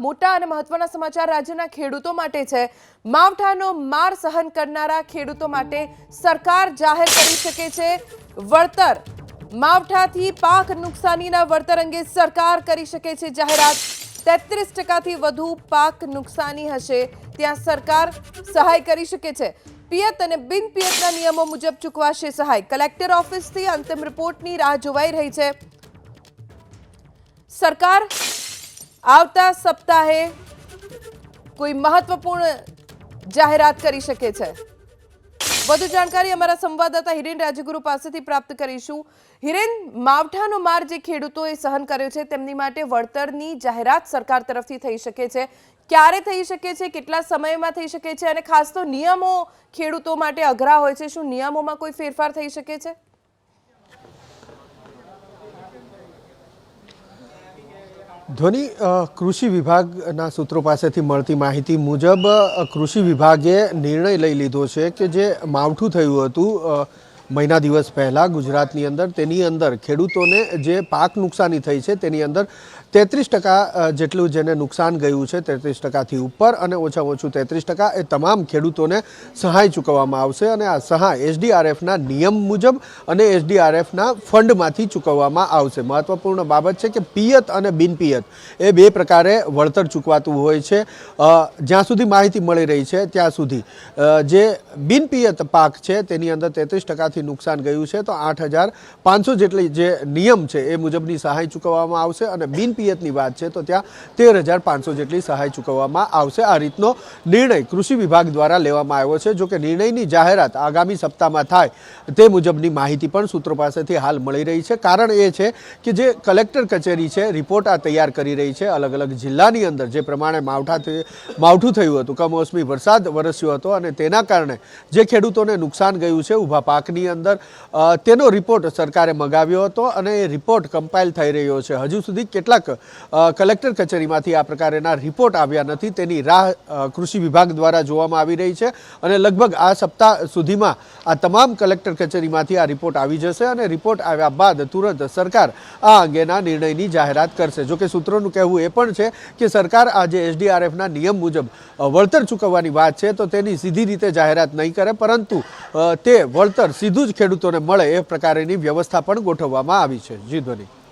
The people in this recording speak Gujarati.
મોટા અને મહત્વના સમાચાર રાજ્યના ખેડૂતો માટે છે. માવઠાનો માર સહન કરનારા ખેડૂતો માટે સરકાર જાહેર કરી શકે છે. વળતર. માવઠાથી પાક નુકસાનીના વળતર અંગે સરકાર કરી શકે છે જાહેરાત. તેત્રીસ ટકાથી વધુ પાક નુકસાની હશે. ત્યાં સરકાર સહાય કરી શકે છે. પિયત અને બિન પિયતના નિયમો મુજબ ચૂકવાશે સહાય. કલેક્ટર ઓફિસથી અંતિમ રિપોર્ટની રાહ જોવાઈ રહી છે. સરકાર આવતા સપ્તાહે કોઈ મહત્વપૂર્ણ જાહેરાત કરી શકે છે. વધુ જાણકારી અમારા સંવાદદાતા હિરેન રાજગુરુ પાસેથી પ્રાપ્ત કરીશું. હિરેન, માવઠાનો માર જે ખેડૂતોએ સહન કર્યો છે, તેમની માટે વળતરની જાહેરાત સરકાર તરફથી થઈ શકે છે. ક્યારે થઈ શકે છે, કેટલા સમયમાં થઈ શકે છે, અને ખાસ તો નિયમો ખેડૂતો માટે અઘરા હોય છે. શું નિયમોમાં કોઈ ફેરફાર થઈ શકે છે? ધ્વનિ કૃષિ વિભાગના સૂત્રો પાસેથી મળતી માહિતી મુજબ કૃષિ વિભાગે નિર્ણય લઈ લીધો છે કે જે માવઠું થયું હતું મહિના દિવસ પહેલાં ગુજરાતની અંદર, તેની અંદર ખેડૂતોને જે પાક નુકસાની થઈ છે તેની અંદર તેત્રીસ ટકા જેટલું જેને નુકસાન ગયું છે તેત્રીસ ટકાથી ઉપર અને ઓછામાં ઓછું તેત્રીસ ટકા એ તમામ ખેડૂતોને સહાય ચૂકવવામાં આવશે અને આ સહાય એસડીઆરએફના નિયમ મુજબ અને એસડીઆરએફના ફંડમાંથી ચૂકવવામાં આવશે. મહત્વપૂર્ણ બાબત છે કે પિયત અને બિનપિયત એ બે પ્રકારે વળતર ચૂકવાતું હોય છે. જ્યાં સુધી માહિતી મળી રહી છે ત્યાં સુધી જે બિનપિયત પાક છે તેની અંદર તેત્રીસ ટકાથી નુકસાન ગયું છે, તો આઠ હજાર પાંચસો જેટલી જે નિયમ છે એ મુજબની સહાય ચૂકવવામાં આવશે અને બિનપિયતની વાત છે, તો ત્યાં તેર હજાર પાંચસો જેટલી સહાય ચૂકવવામાં આવશે. આ રીતનો નિર્ણય કૃષિ વિભાગ દ્વારા લેવામાં આવ્યો છે. જો કે નિર્ણયની જાહેરાત આગામી સપ્તાહમાં થાય તે મુજબની માહિતી પણ સૂત્રો પાસેથી હાલ મળી રહી છે. કારણ એ છે કે જે કલેક્ટર કચેરી છે, રિપોર્ટ આ તૈયાર કરી રહી છે. અલગ અલગ જિલ્લાની અંદર જે પ્રમાણે માવઠા માવઠું થયું હતું, કમોસમી વરસાદ વરસ્યો હતો અને તેના કારણે જે ખેડૂતોને નુકસાન ગયું છે, ઊભા પાકની અંદર તેનો રિપોર્ટ સરકારે મગાવ્યો હતો અને એ રિપોર્ટ કમ્પાઇલ થઈ રહ્યો છે. હજુ સુધી કેટલાક કલેક્ટર કચેરીમાંથી આ પ્રકારના રિપોર્ટ આવ્યા નથી. તેની રાહ કૃષિ વિભાગ દ્વારા જોવામાં આવી રહી છે અને લગભગ આ સપ્તાહ સુધીમાં આ તમામ કલેક્ટર કચેરીમાંથી આ રિપોર્ટ આવી જશે અને રિપોર્ટ આવ્યા બાદ તુરંત સરકાર આ અંગેના નિર્ણયની જાહેરાત કરશે. જોકે સૂત્રોનું કહેવું એ પણ છે કે સરકાર આ જે એસડીઆરએફના નિયમ મુજબ વળતર ચૂકવવાની વાત છે, તો તેની સીધી રીતે જાહેરાત નહીં કરે, પરંતુ તે વળતર સીધું જ ખેડૂતોને મળે એ પ્રકારેની વ્યવસ્થા પણ ગોઠવવામાં આવી છે. જી ધ્વની.